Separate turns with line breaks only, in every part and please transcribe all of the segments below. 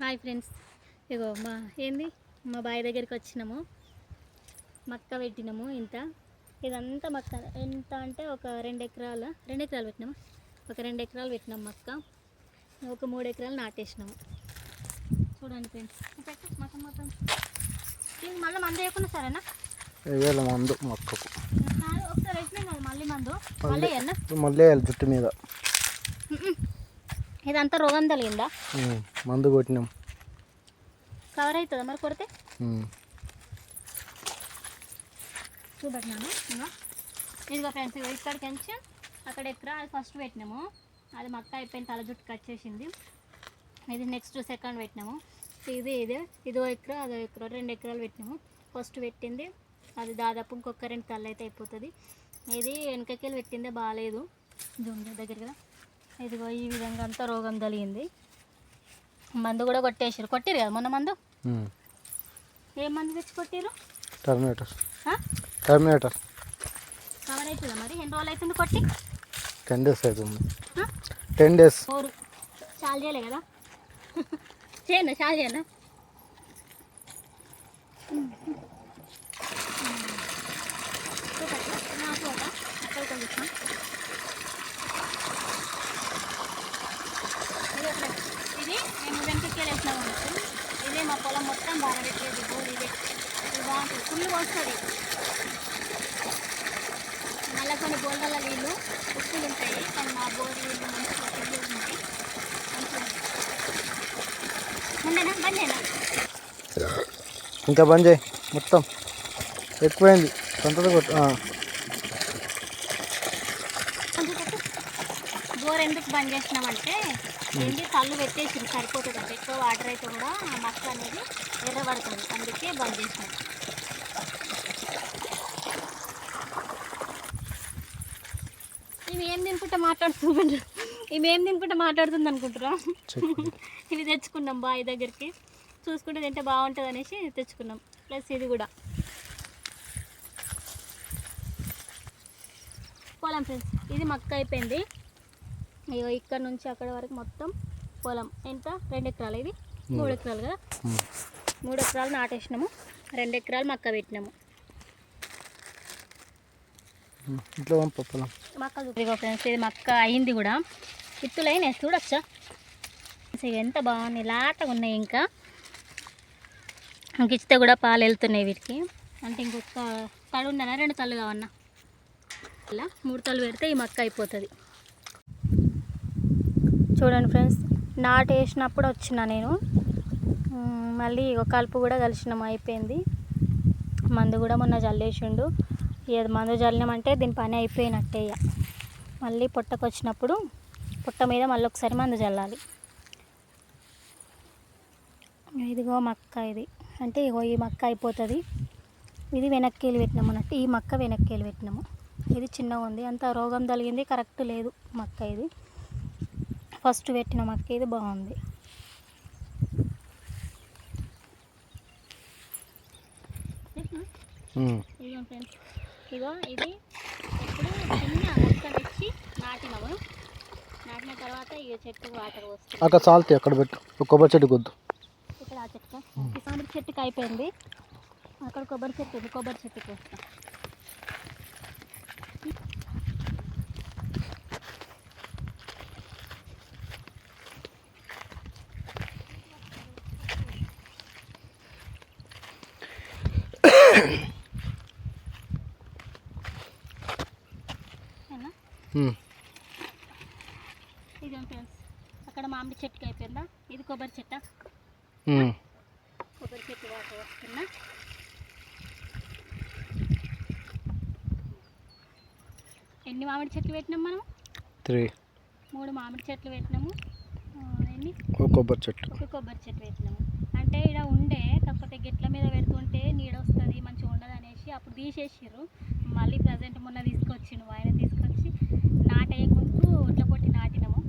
Hi friends. ఇగో మా ఏంది? మా బాయ్ దగ్గరికి వచ్చినాము. మక్క పెట్టినాము ఇంత. ఇదంతా మక్క ఎంత అంటే ఒక రెండు ఎకరాల రెండు ఎకరాలు పెట్టినాము. ఒక రెండు ఎకరాలు పెట్టినాం మక్క. ఒక మూడు ఎకరాలు నాటేసినాము. చూడండి ఫ్రెండ్స్. మొత్తం మొత్తం. దీనికి మళ్ళీ మందు వేయకుండా సరేనా?
వేయాలి మందు మొక్కకు.
ఒకసారి వేసినాం కదా మళ్ళీ మందు. మళ్ళీ
మళ్ళీ జుట్టు మీద.
ఇదంతా రోగం తగిలిందా?
మందు కొట్టినాం.
కవర్ అవుతుందా మరి కొడితే. చూపెట్టినాను. ఇంకా ఇదిగో ఫ్రెండ్స్ ఇక్కడికి నుంచి అక్కడ ఎకరా అది ఫస్ట్ పెట్టినాము. అది మక్క అయిపోయిన తల జుట్టు కట్ చేసింది. ఇది నెక్స్ట్ సెకండ్ పెట్టినాము. ఇది ఇదే ఇదో ఎకరా అదో ఎకరా రెండు ఎకరాలు పెట్టినాము. ఫస్ట్ పెట్టింది. అది దాదాపు ఇంకొక రెండు తల్లు అయితే అయిపోతుంది. ఇది వెనకకెళ్ళి పెట్టిందే బాగాలేదు జూమ్ దగ్గర కదా. ఇదిగో ఈ విధంగా అంతా రోగం కలిగింది మందు కూడా కొట్టేసారు కొట్టిరు కదా మొన్న మందు. ఏం మందు తెచ్చి కొట్టిరు
టర్మినేటర్? టర్మినేటర్.
కవర్ అవుతుందా మరి? ఎన్ని రోజులు అవుతుంది కొట్టి?
టెన్ డేస్ అవుతుంది? Ten days.
ఓరు చాలు చేయలే కదా? చేయనా చాలు చేయనా ఇది అనుకో. ఇదే మా పొలం మొత్తం బాగా పెట్టేది. బోర్ ఇదే. ఇది బాగుంటుంది. ఫుల్ వస్తుంది మళ్ళీ కొన్ని బోర్ల నీళ్ళు ఉప్పులు ఉంటాయి. కానీ మా బోర్ నీళ్ళు మంచిగా ఉంటాయి. ఉండేనా
ఇంకా బంద్ చేయి. మొత్తం ఎక్కువైంది. సొంతది కొట్టు.
బోర్ ఎందుకు బంద్ చేసినామంటే ఏంటి కళ్ళు పెట్టేసి సరిపోతుంది అంటే ఎక్కువ వాటర్ అయితే కూడా ఆ మక్క అనేది ఎర్రబడుతుంది. అందుకే బంద్ చేసినాం. ఇవి ఏం తినుకుంటా మాట్లాడుతుంది ఇవి ఏం తినుకుంటా మాట్లాడుతుంది అనుకుంటారా ఇవి తెచ్చుకున్నాం బావి దగ్గరికి. చూసుకుంటే తింటే బాగుంటుంది అనేసి తెచ్చుకున్నాం. ప్లస్ ఇది కూడా. పొలం ఫ్రెండ్స్ ఇది మక్క అయిపోయింది. ఇగో ఇక్కడ నుంచి అక్కడ వరకు మొత్తం పొలం. ఎంత? రెండు ఎకరాలు. ఇది మూడు. ఎకరాలు కదా. మూడు ఎకరాలు నాటేసినాము. రెండు ఎకరాలు మక్క పెట్టినాము.
ఇంట్లో పొలం.
మక్క ఇదిగో ఫ్రెండ్స్ ఇది మక్క అయింది కూడా. విత్తులైనాయి చూడొచ్చా? అసలు ఎంత బాగున్నాయి. లాటగా ఉన్నాయి ఇంకా. ఇంక ఇస్తే కూడా పాలు వెళ్తున్నాయి వీటికి. అంటే ఇంకొక తడు ఉండనా రెండు తల్లు కావన్నా. ఇలా మూడు తల్లు పెడితే ఈ మక్క అయిపోతుంది. చూడండి ఫ్రెండ్స్ నాటు వేసినప్పుడు వచ్చిన నేను. మళ్ళీ ఒక కలుపు కూడా కలిసినాం అయిపోయింది. మందు కూడా మొన్న జల్లేసిండు. ఏది మందు జల్లినామంటే దీని పని అయిపోయినట్టే ఇక మళ్ళీ పొట్టకు వచ్చినప్పుడు పొట్ట మీద మళ్ళీ ఒకసారి మందు చల్లాలి ఇదిగో మక్క ఇది. అంటే ఇగో ఈ మక్క అయిపోతుంది. ఇది వెనక్కి వెళ్ళి పెట్టినాము అన్నట్టు ఈ మక్క వెనక్కి వెళ్ళి పెట్టినాము. ఇది చిన్నగా ఉంది. అంత రోగం తలిగింది కరెక్ట్ లేదు మక్క ఇది. ఫస్ట్ పెట్టిన మక్క ఇది బాగుంది. ఇగో ఇది ఎప్పుడు చిన్న మొక్క తెచ్చి నాటినాము. నాటిన తర్వాత ఇక చెట్టుకు వాటర్ వస్తుంది
అక్కడ చాలుతాయి అక్కడ పెట్టు. ఒక కొబ్బరి చెట్టు కొద్దు
ఇక్కడ ఆ చెట్టు ఈ చెట్టుకి అయిపోయింది. అక్కడ కొబ్బరి చెట్టు ఉంది కొబ్బరి చెట్టుకి వస్తాం.
ఉమ్.
ఇదిగో ఫ్రెండ్స్ అక్కడ మామిడి చెట్టుకి అయిపోయిందా? ఇది కొబ్బరి చెట్ట?
ఉమ్.
కొబ్బరి చెట్టు వాటర్ వస్తున్నా ఎన్ని మామిడి చెట్లు పెట్టినాం మనం
త్రీ
మూడు మామిడి చెట్లు పెట్టినాము. ఎన్ని?
కొబ్బరి చెట్టు.
ఒక కొబ్బరి చెట్టు పెట్టినాము. అంటే ఇక్కడ ఉండే కాకపోతే గిట్ల మీద పెడుతుంటే నీడ వస్తుంది మంచిగా ఉండదు అనేసి అప్పుడు తీసేసారు మళ్ళీ ప్రజెంట్ మొన్న తీసుకొచ్చిండు ఆయన తీసుకొచ్చి నాటయ్యే ముందు ఒట్ల కొట్టి నాటినాము.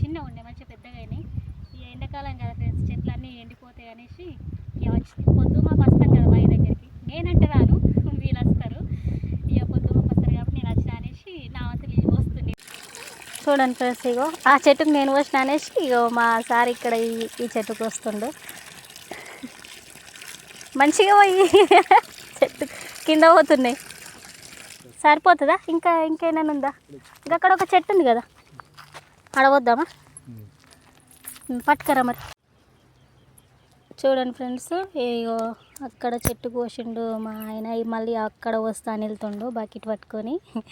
చిన్న ఉండే మంచిగా పెద్దగా అయినాయి. ఈ ఎండాకాలం కదా ఫ్రెండ్స్ చెట్లు అన్నీ ఎండిపోతాయి అనేసి ఇక వచ్చి పొద్దు మాకు వస్తాం కదా బావి దగ్గరికి. నేనంటే రాను వీళ్ళు వస్తారు ఇక పొద్దు మాకు వస్తారు కాబట్టి నేను వచ్చిన అనేసి నా వంతు నీళ్ళు పోస్తుంది. చూడండి ఫ్రెండ్స్ ఇగో ఆ చెట్టుకు నేను పోసిన అనేసి ఇగో మా సార్ ఇక్కడ ఈ ఈ చెట్టుకు వస్తుండు. మంచిగా పోయి చెట్టు కింద పోతున్నాయి. సరిపోతుందా? ఇంకా ఇంకేమైనా ఉందా? ఇంకా అక్కడ ఒక చెట్టు ఉంది కదా. అడవద్దామా పట్టుకరా మరి. చూడండి ఫ్రెండ్స్ ఇగో అక్కడ చెట్టు కోసిండు మా ఆయన. మళ్ళీ అక్కడ వస్తా అని వెళ్తుండు బకెట్ పట్టుకొని.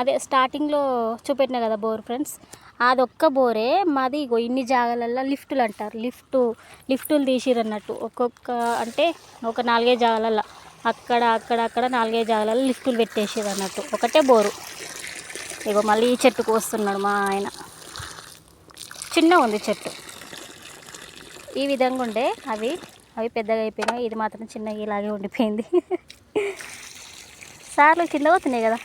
అదే స్టార్టింగ్లో చూపెట్టిన కదా బోర్ ఫ్రెండ్స్. అదొక్క బోరే. మాది ఇగో ఇన్ని జాగాలల్లో లిఫ్టులు అంటారు. లిఫ్ట్ లిఫ్టులు తీసిరన్నట్టు ఒక్కొక్క అంటే ఒక నాలుగైదు జాగాలల్లో. అక్కడ అక్కడ అక్కడ నాలుగైదు జాగాలలో లిఫ్టులు పెట్టేసారు అన్నట్టు. ఒకటే బోరు. ఇగో మళ్ళీ ఈ చెట్టుకు వస్తున్నాడు మా ఆయన. చిన్న ఉంది చెట్టు. ఈ విధంగా ఉండే అవి. అవి పెద్దగా అయిపోయినాయి ఇది మాత్రం చిన్నగా ఇలాగే ఉండిపోయింది. సార్లు కింద పోతున్నాయి కదా.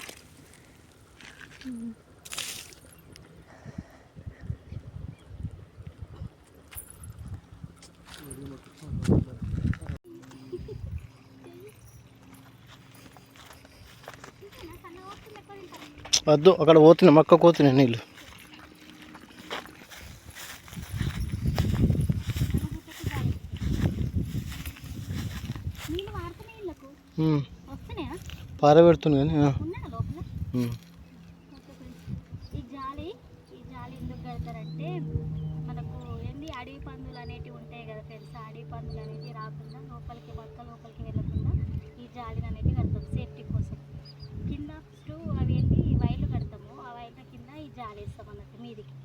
వద్దు అక్కడ పోతున్నాయి మక్క పోతున్నాయి నీళ్ళు. పారబెడుతుంది కానీ.
ఈ జాలి ఈ జాలి ఎందుకు కడతారంటే మనకు ఏంది అడవి పందులు అనేటివి ఉంటాయి కదా అడవి పందులు అనేవి రాకుండా లోపలికి పక్క లోపలికి వెళ్ళకుండా ఈ జాలిని అనేవి కడతాం సేఫ్టీ కోసం. కింద ఫస్ట్ అవి ఏంటి వైర్లు కడతాము ఆ వైర్ల కింద ఈ జాలి వేస్తాం అన్నట్టు మీదికి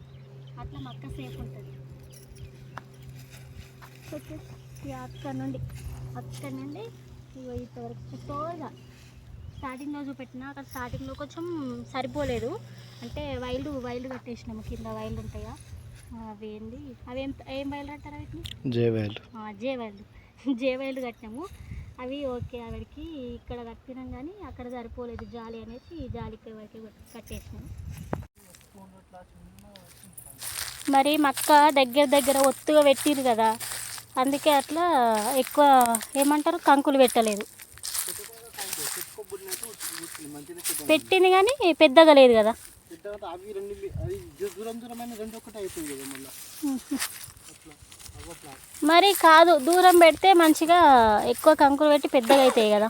అట్లా మక్క సేఫ్ ఉంటుంది. అక్కడ నుండి అక్కడ నుండి ఇంతవరకు చుట్టూగా స్టార్టింగ్లో చూపెట్టిన అక్కడ స్టార్టింగ్లో కొంచెం సరిపోలేదు. అంటే వైల్డ్ వైల్డ్ కట్టేసినాము. కింద వైల్డ్ ఉంటాయా? అవి ఏంది? అవి ఏం ఏం వైల్డ్ అంటారు వీటిని?
జేవేలు
ఆ, జే వైల్డ్ జే వైల్డ్ కట్టినాము. అవి ఓకే ఆవిడకి ఇక్కడ కట్టినాం కానీ అక్కడ సరిపోలేదు జాలి అనేసి ఈ జాలికి కట్టేసినాము. మరి మక్క దగ్గర దగ్గర ఒత్తుగా పెట్టిరు కదా అందుకే అట్లా ఎక్కువ ఏమంటారు కంకులు పెట్టలేదు. పెట్టింది కానీ పెద్దగా లేదు కదా. మరి కాదు దూరం పెడితే మంచిగా ఎక్కువ కంకులు పెట్టి పెద్దగా అవుతాయి కదా.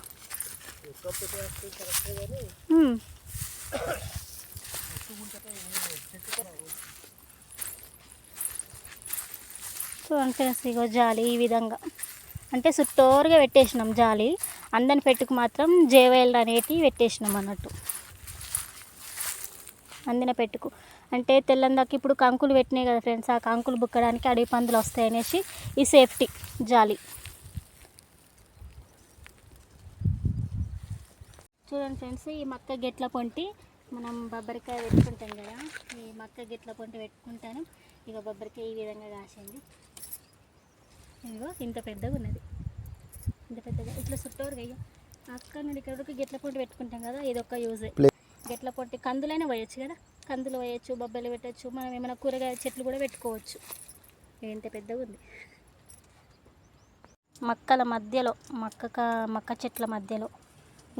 చూడండి ఫ్రెండ్స్ ఇగో జాలి ఈ విధంగా. అంటే చుట్టూరుగా పెట్టేసినాం జాలి. అందని పెట్టుకు మాత్రం జేవైల్ అనేటివి పెట్టేసినాం అన్నట్టు. అందిన పెట్టుకు. అంటే తెల్లందాక ఇప్పుడు కంకులు పెట్టినాయి కదా ఫ్రెండ్స్ ఆ కంకులు బుక్కడానికి అడవి పందులు వస్తాయి అనేసి ఈ సేఫ్టీ జాలి. చూడండి ఫ్రెండ్స్ ఈ మక్క గెట్ల పొంటి మనం బొబ్బరికాయ పెట్టుకుంటాం కదా ఈ మక్క గెట్ల పొంటి పెట్టుకుంటాను. ఇక బొబ్బరికాయ ఈ విధంగా కాసింది. ఇదిగో ఇంత పెద్దగా ఉన్నది ఇంత పెద్దగా. ఇట్లా చుట్టూరుగా అయ్యా అక్కడ నుండి ఇక్కడ వరకు గిట్ల పొంటి పెట్టుకుంటాం కదా ఇది ఒక యూజే గట్ల పొట్టి కందులైనా వేయచ్చు కదా? కందులు వేయచ్చు బొబ్బలు పెట్టచ్చు మనం ఏమైనా కూరగాయ చెట్లు కూడా పెట్టుకోవచ్చు. ఎంత పెద్దగా ఉంది మక్కల మధ్యలో మక్క మక్క చెట్ల మధ్యలో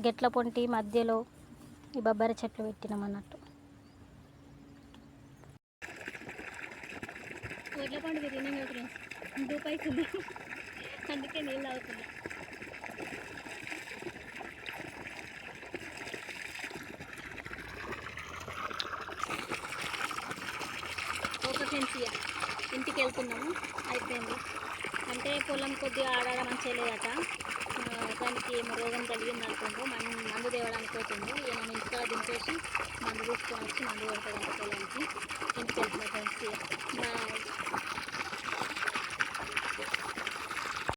గెట్ల పొంటి మధ్యలో ఈ బొబ్బరి చెట్లు పెట్టినాం అన్నట్టు. వడ్ల పండుగ తినే దూపైతుంది అందుకే నీళ్ళు అవుతుంది. ఒక ఫెన్సియా ఇంటికి వెళ్తున్నాము. అయిపోయింది. అంటే పొలం కొద్దిగా ఆడాడ మంచిగా లేదట. దానికి ఏమో రోగం కలిగింది అనుకుంటూ మన మందు తేవడానికి పోతుంది. ఏమైనా ఇంటికాడ దింపేసి మందు తీసుకొని వచ్చి మందు కొడతాడంట పొలానికి.